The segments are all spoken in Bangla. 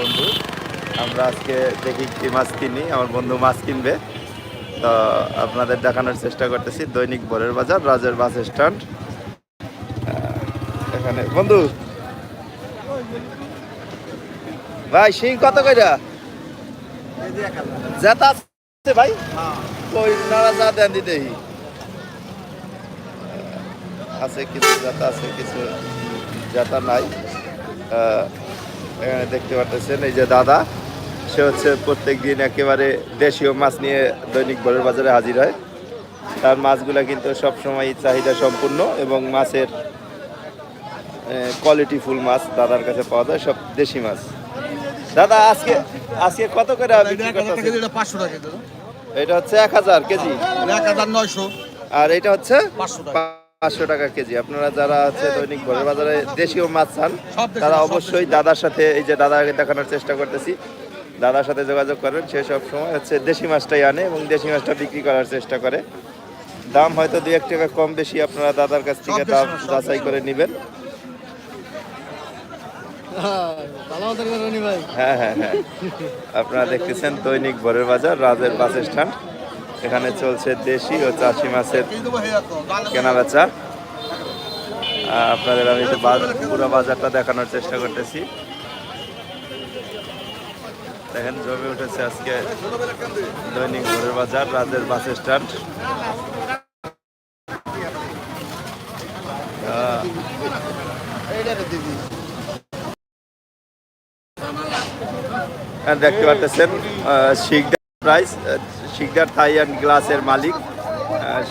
বন্ধু। আমরা আজকে দেখি কি মাছ কিনি, আমার বন্ধু মাছ কিনবে। তো আপনাদের দেখানোর চেষ্টা করতেছি, দৈনিক ভোরের বাজার, রাজের বাস স্ট্যান্ড। এখানে। বন্ধু। ভাই, শিং কত কইরা? জেতা আছে ভাই? কই নারা যা দেন দিতেই আছে কিছু জাতা আছে, কিছু জাতা নাই। এখানে দেখতে পাচ্ছেন এই যে দাদা সে হচ্ছে প্রত্যেক দিন একেবারে দেশীয় মাছ নিয়ে দৈনিক ভোরের বাজারে হাজির হয়। তার মাছগুলা কিন্তু সবসময় চাহিদা সম্পূর্ণ এবং মাছের কোয়ালিটি ফুল মাছ দাদার কাছে পাওয়া যায় সব দেশি মাছ। দাদা আজকে আজকে কত করে? পাঁচশো টাকা এটা হচ্ছে এক হাজার কেজি। এক হাজার নয়শো। আর এটা হচ্ছে পাঁচশো টাকা। পাঁচশো টাকা কেজি। আপনারা যারা আছে দৈনিক ভোরের বাজারে দেশীয় মাছ চান তারা অবশ্যই দাদার সাথে এই যে দাদাকে দেখানোর চেষ্টা করতেছি। দাদার সাথে যোগাযোগ করেন সে সব সময় হচ্ছে দেশি মাছটাই আনে এবং দেশি মাছটা বিক্রি করার চেষ্টা করে। দাম হয়তো দু এক টাকা কম বেশি আপনারা দাদার কাছ থেকে দাম যাচাই করে নেবেন। হ্যাঁ হ্যাঁ হ্যাঁ। আপনারা দেখতেছেন দৈনিক ভোরের বাজার রাজের বাস স্ট্যান্ড। এখানে চলছে দেশি ও চাষি মাছের কেনা বেচা। আপনাদের আমি পুরো বাজারটা দেখানোর চেষ্টা করতেছি। দেখেন, জমে উঠেছে আজকে দৈনিক ভোরের বাজার, রাজের বাস স্ট্যান্ড। আর দেখতে পাচ্ছেন Sikdar price Sikdar Thai and গ্লাসের মালিক।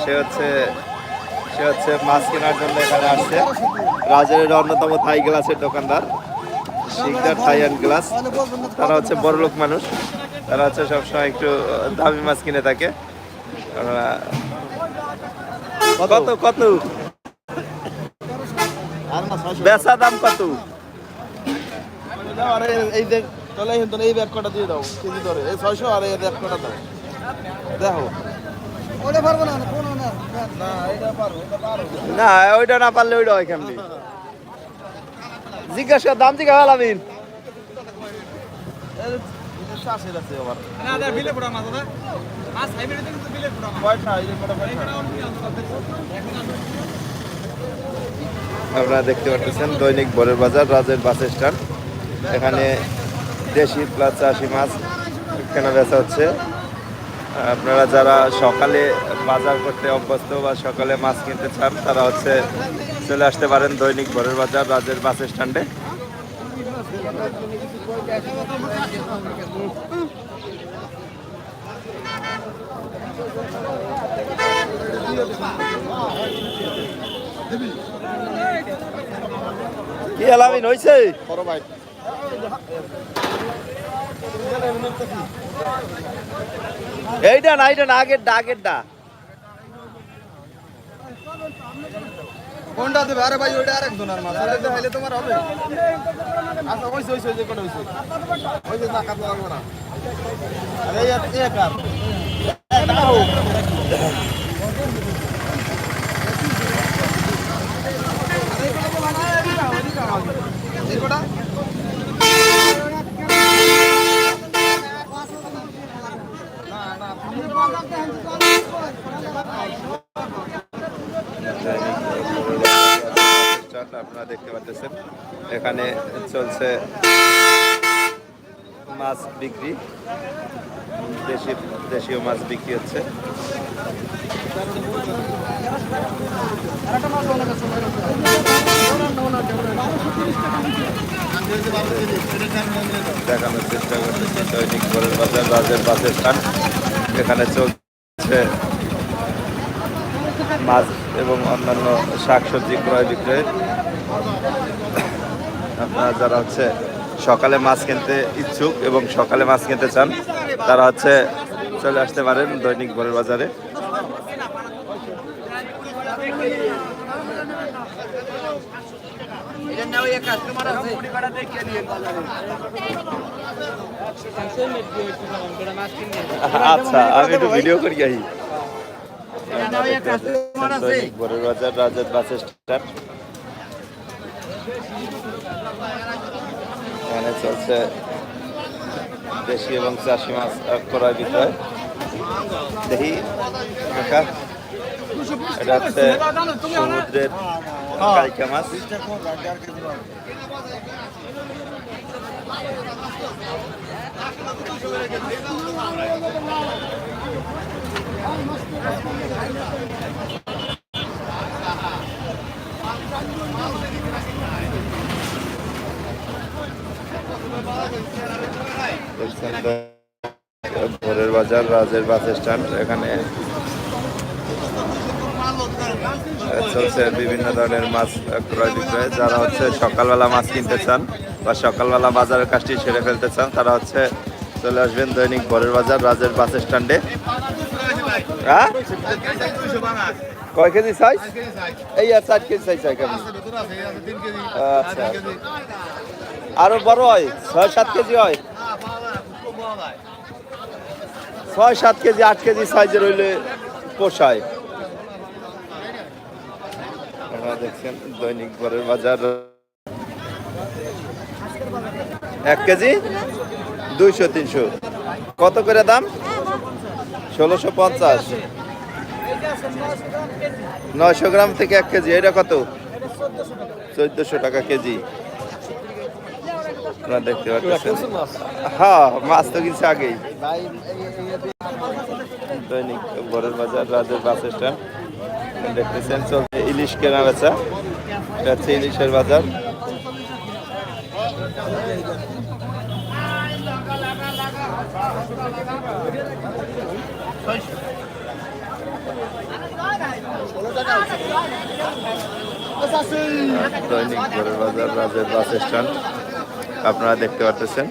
সে হচ্ছে সে হচ্ছে মাছ কেনার জন্য এখানে আসছে। রাজারের অন্যতম থাই গ্লাসের দোকানদার, শিকদার থাই অ্যান্ড গ্লাস। তারা হচ্ছে বড়লোক মানুষ। তারা হচ্ছে সবসময় একটু দামি মাছ কিনে থাকে। কত কত? বেচা দাম কত? এই তাহলে এই এই ব্যাগ কটা দিয়ে দাও কেজি ধরে। এই ছয়শো আর এই ব্যাগ কটা দাও। দেখো। না ওইটা না পারলে ওইটা হয় কেমনি? জিজ্ঞাসা দাম জিজ্ঞাসা আলামিন কিন্তু আপনারা দেখতে পাচ্ছেন দৈনিক ভোরের বাজার রাজের বাস স্ট্যান্ড। এখানে দেশি প্লাস চাষি মাছ কেনা বেচা হচ্ছে। আপনারা যারা সকালে বাজার করতে অভ্যস্ত বা সকালে মাছ কিনতে চান, তারা হচ্ছে চলে আসতে পারেন দৈনিক ভোরের বাজার, রাজের বাস স্ট্যান্ডে। কি আলামিন হয়েছে বড় ভাই। এইটা না এইটা না আগেরটা আগেরটা কোনটা দেবে? আরে ভাই, ওইটা আরেক জনের মাছ। ওটা দেখাইলে তোমার হবে। আচ্ছা ওইছে ওইছে ওই যে কোনটা ওইছে ওই যে না পারব না। আরে এক আর একটা হোক। এই কটা? আপনারা দেখতে পাচ্ছেন এখানে চলছে মাছ বিক্রি, দেশি, দেশীয় মাছ বিক্রি হচ্ছে। দেখানোর চেষ্টা করতেছি, দৈনিক ভোরের বাজার রাজের বাসের স্ট্যান্ড এখানে চলছে মাছ এবং অন্যান্য শাকসবজি ক্রয় বিক্রয়। আপনারা যারা হচ্ছে সকালে মাছ কিনতে ইচ্ছুক এবং সকালে মাছ কিনতে চান, তারা হচ্ছে চলে আসতে পারেন দৈনিক ভোরের বাজারে। আচ্ছা আমি একটু ভিডিও করি, আহি। দৈনিক ভোরের বাজার, রাজের বাস স্ট্যান্ড এখানে চলছে দেশি এবং চাষি মাছ আহ, ক্রয় বিক্রয় দেখি কাকা এটা হচ্ছে সমুদ্রের কাইকা মাছ দেখছেন তো, ভোরের বাজার, রাজের বাস স্ট্যান্ড, এখানে চলছে বিভিন্ন ধরনের মাছ ক্রয় বিক্রয়। যারা হচ্ছে সকালবেলা মাছ কিনতে চান বা সকালবেলা বাজারের কাজটি সেরে ফেলতে চান, তারা হচ্ছে চলে আসবেন দৈনিক ভোরের বাজার, রাজের বাস স্ট্যান্ডে। হ্যাঁ? কয় কেজি সাইজ এই আর চার কেজি সাইজ আচ্ছা। আরও বড় হয়, ছয় সাত কেজি হয়। ছয়, সাত কেজি, আট কেজি সাইজের হইলে পোষায়। দেখছেন, দৈনিক ঘরের বাজার। এক কেজি, দুইশো, তিনশো। কত করে দাম? ষোলোশো পঞ্চাশ। নয়শো গ্রাম থেকে এক কেজি, এটা কত? চোদ্দশো টাকা কেজি। আপনারা দেখতে পাচ্ছেন। হ্যাঁ মাছ তো কিছু আগেই। দৈনিক বড়ের বাজার রাজের বাস স্ট্যান্ড। দেখতেছেন চলছে ইলিশ কেনা বেচা। এটা হচ্ছে ইলিশের বাজার। দৈনিক বড়ের বাজার রাজের বাস স্ট্যান্ড। আপনারা দেখতে পাচ্ছেন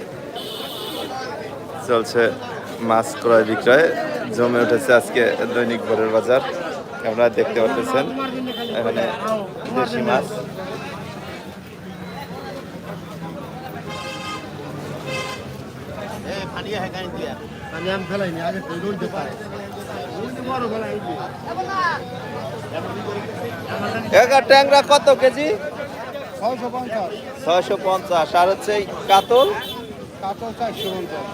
চলছে মাছ ক্রয় বিক্রয়। জমে উঠেছে আজকে দৈনিক ভোরের বাজার। আপনারা দেখতে পাচ্ছেন এখানে দেশি মাছ। ট্যাংরা কত কেজি? ছয়শো পঞ্চাশ। আর হচ্ছে কাতল?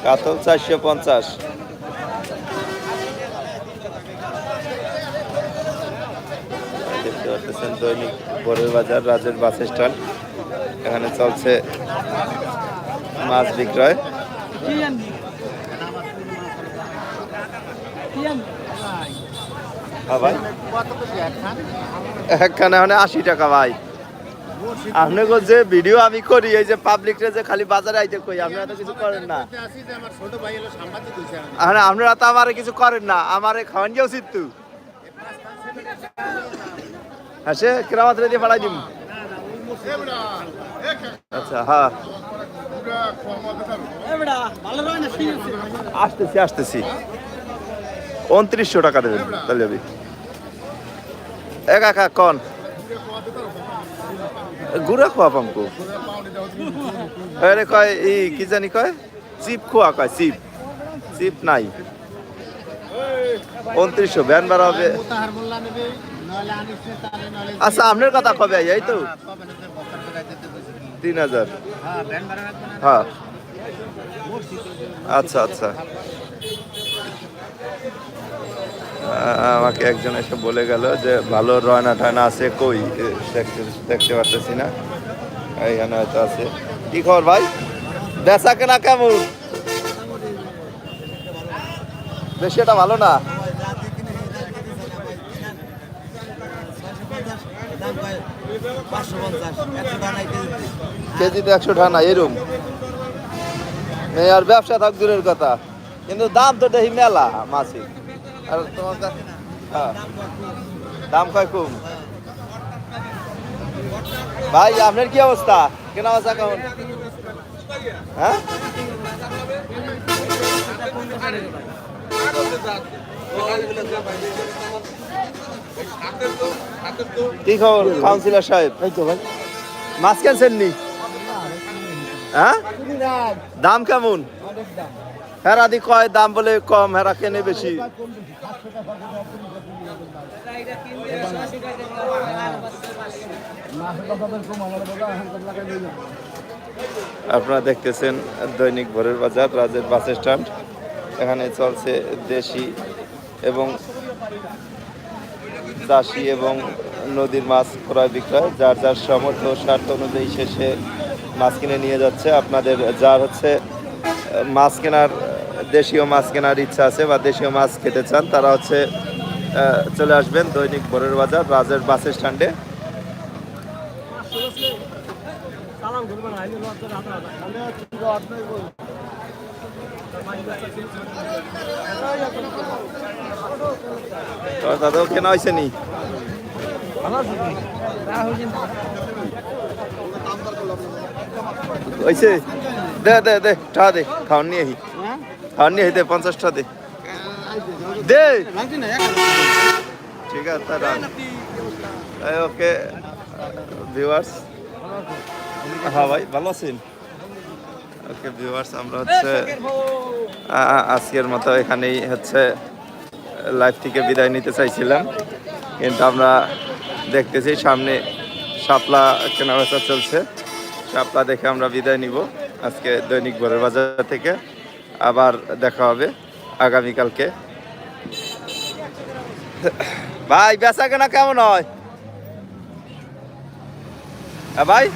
কাতল চারশো পঞ্চাশ। দেখতে পাচ্ছেন দৈনিক ভোরের বাজার রাজের বাস স্ট্যান্ড। এখানে চলছে মাছ বিক্রয়। হ্যাঁ ভাই। একখানে মানে আশি টাকা ভাই। আপনি গো যে ভিডিও আমি করি, এই যে পাবলিক যে খালি বাজারে আইতে কই, আপনারা তো কিছু করেন না। আরে, আপনারা তো আমারে কিছু করেন না, আমারে খাওয়ান গিয়ে উচিত তো হ্যাঁ সে কেরামাত দিয়ে পাঠাই দিম। আচ্ছা হ্যাঁ। আসতেছি আসতেছি। উনত্রিশশো টাকা দেবেন, তাহলে আমি একা একা, কন। গুড়া খোয়া পামকো আরে কয় ই কি জানি কয়? চিপ খোয়া কয় চিপ চিপ নাই। উনত্রিশশো ভ্যান ভাড়া হবে। আচ্ছা আপনার কথা কবে এই তো? তিন হাজার। হ্যাঁ। আচ্ছা আচ্ছা। আমাকে একজন এসে বলে গেল যে, ভালো রয়না টয়না আছে কই? দেখতে দেখতে পারতেছি না। এইখানে হয়তো আছে। কি খবর ভাই? বেচা কেনা কেমন? বেশি এটা ভালো না? না এরম ব্যবসা থাক কথা। কিন্তু দাম তো দেখি মেলা মাছি আর তোমার কাছে হ্যাঁ। দাম কয় কম? ভাই আপনার কি অবস্থা? কেনা বেচা কেমন? হ্যাঁ? কি খবর কাউন্সিলর সাহেব? এই তো ভাই। মাছ কেনছেন নি হ্যাঁ? দাম কেমন? হেরা দি কয় দাম বলে কম, হেরা কেনে বেশি? আপনারা দেখতেছেন দৈনিক ভোরের বাজার, রাজের বাস স্ট্যান্ড। এখানে চলছে দেশি এবং চাষি এবং নদীর মাছ ক্রয় বিক্রয়। যার যার সামর্থ্য স্বার্থ অনুযায়ী শেষে মাছ কিনে নিয়ে যাচ্ছে। আপনাদের যার হচ্ছে মাছ কেনার দেশীয় মাছ কেনার ইচ্ছা আছে বা দেশীয় মাছ খেতে চান, তারা হচ্ছে চলে আসবেন দৈনিক ভোরের বাজার, রাজের বাস স্ট্যান্ডে। দাদাও কেনা হয়েছে নি? হয়েছে? দে দে দে দে, খাওয়ান নিয়ে খাওয়ান নিয়ে দে পঞ্চাশটা দে। দে। ঠিক আছে তারা ওকে। ভিউয়ার্স হ্যাঁ ভাই ভালো আছেন? ওকে ভিউয়ার্স আমরা হচ্ছে আজকের মতো এখানেই হচ্ছে লাইভ থেকে বিদায় নিতে চাইছিলাম। কিন্তু আমরা দেখতেছি সামনে শাপলা কেনা বেচা চলছে। শাপলা দেখে আমরা বিদায় নিব আজকে দৈনিক ভোরের বাজার থেকে। আবার দেখা হবে আগামীকালকে। ভাই, বেচা কেনা কেমন হয়? ভাই?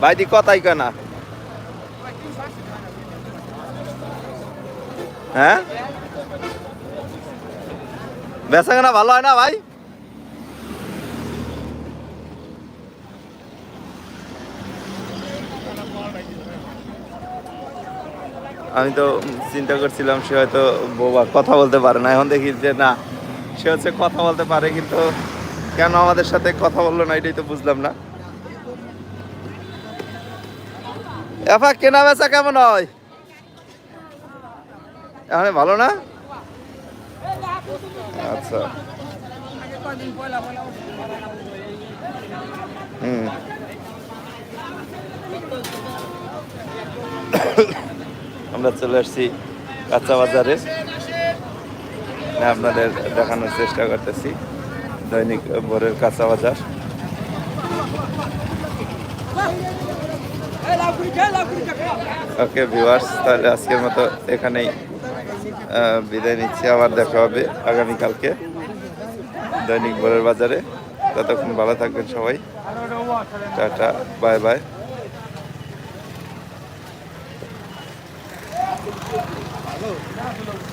ভাই, দি কথাই কেনা হ্যাঁ? বেচা কেনা ভালো হয় না, ভাই? আমি তো চিন্তা করছিলাম সে হয়তো বোবা কথা বলতে পারে না। এখন দেখি যে না, সে হচ্ছে কথা বলতে পারে, কিন্তু কেন আমাদের সাথে কথা বলল না এটাই তো বুঝলাম না। এফা, কেনা বেচা কেমন হয়? এখানে ভালো না? আচ্ছা। হুম। আমরা চলে আসছি কাঁচা বাজারে। আপনাদের দেখানোর চেষ্টা করতেছি, দৈনিক ভোরের কাঁচা বাজার। ওকে ভিউয়ার্স তাহলে আজকের মতো এখানেই বিদায় নিচ্ছি। আবার দেখা হবে আগামীকালকে দৈনিক ভোরের বাজারে। ততক্ষণ ভালো থাকবেন সবাই। Tata, bye bye.